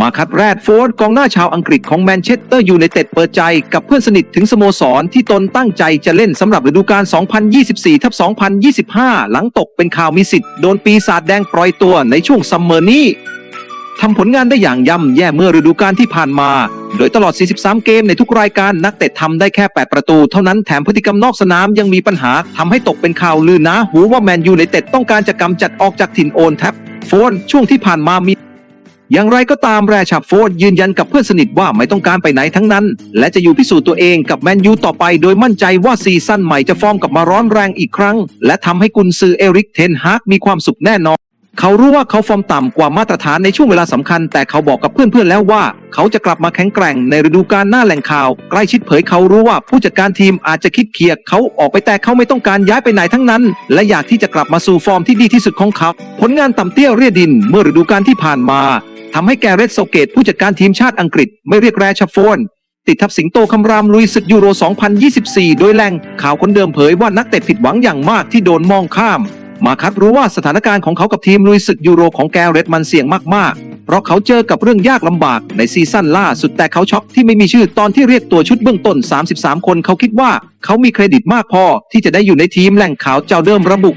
มาคัดแรดโฟร์ดกองหน้าชาวอังกฤษของแมนเชสเตอร์ยูไนเต็ดเปิดใจกับเพื่อนสนิทถึงสโมสรที่ตนตั้งใจจะเล่นสำหรับฤดูกาล 2024ทับ2025 หลังตกเป็นข่าวมีสิทธิ์โดนปีศาจแดงปล่อยตัวในช่วงซัมเมอร์นี้ทำผลงานได้อย่างย่ำแย่เมื่อฤดูกาลที่ผ่านมา โดยตลอด 43 เกมในทุกรายการนักเตะทำได้แค่ 8 ประตู เท่านั้นแถมพฤติกรรมนอกสนามยังมีปัญหาทำให้ตกเป็นข่าวลือนะหูว่าแมนยูไนเต็ดต้องการจะกำจัดออกจากถิ่นโอนแท็บโฟนช่วงที่ผ่านมามี อย่างไรก็ตามแรชับโฟร์ดยืนยันกับเพื่อนสนิทว่าไม่ต้องการไปไหนทั้งนั้น และจะอยู่พิสูจน์ตัวเองกับแมนยูต่อไป โดยมั่นใจว่าซีซั่นใหม่จะฟอร์มกลับมาร้อนแรงอีกครั้ง และทำให้กุนซือเอริกเทนฮากมีความสุขแน่นอน เขารู้ว่าเขาฟอร์มต่ำกว่ามาตรฐานในช่วงเวลาสำคัญ แต่เขาบอกกับเพื่อนๆแล้วว่า เขาจะกลับมาแข็งแกร่งในฤดูกาลหน้าแหล่งข่าว ใกล้ชิดเผยเขารู้ว่าผู้จัดการทีมอาจจะคิดเคลียร์เขาออกไปแต่เขาไม่ต้องการย้ายไปไหนทั้งนั้น และอยากที่จะกลับมาสู่ฟอร์มที่ดีที่สุดของเขาผลงานต่ำเตี้ยเรียดินเมื่อฤดูกาลที่ผ่านมาทำให้แกเรตโซเกตผู้จัดการทีมชาติอังกฤษไม่เรียกแรชัฟโฟนติดทับสิงโตคำรามลุยศึกยูโร 2024 โดยแหล่งข่าวคนเดิมเผยว่านักเตะผิดหวังอย่างมากที่โดนมองข้าม มาคัดรู้ว่าสถานการณ์ของเขากับทีมลุยศึกยูโรของแกเรตมันเสี่ยงมากๆ เพราะเขาเจอกับเรื่องยากลำบากในซีซั่นล่าสุดแต่เขาช็อกที่ไม่มีชื่อตอนที่เรียกตัวชุดเบื้องต้น 33 คนเขาคิดว่าเขามีเครดิตมากพอที่จะได้อยู่ในทีมแหล่งข่าวเจ้าเดิมระบุ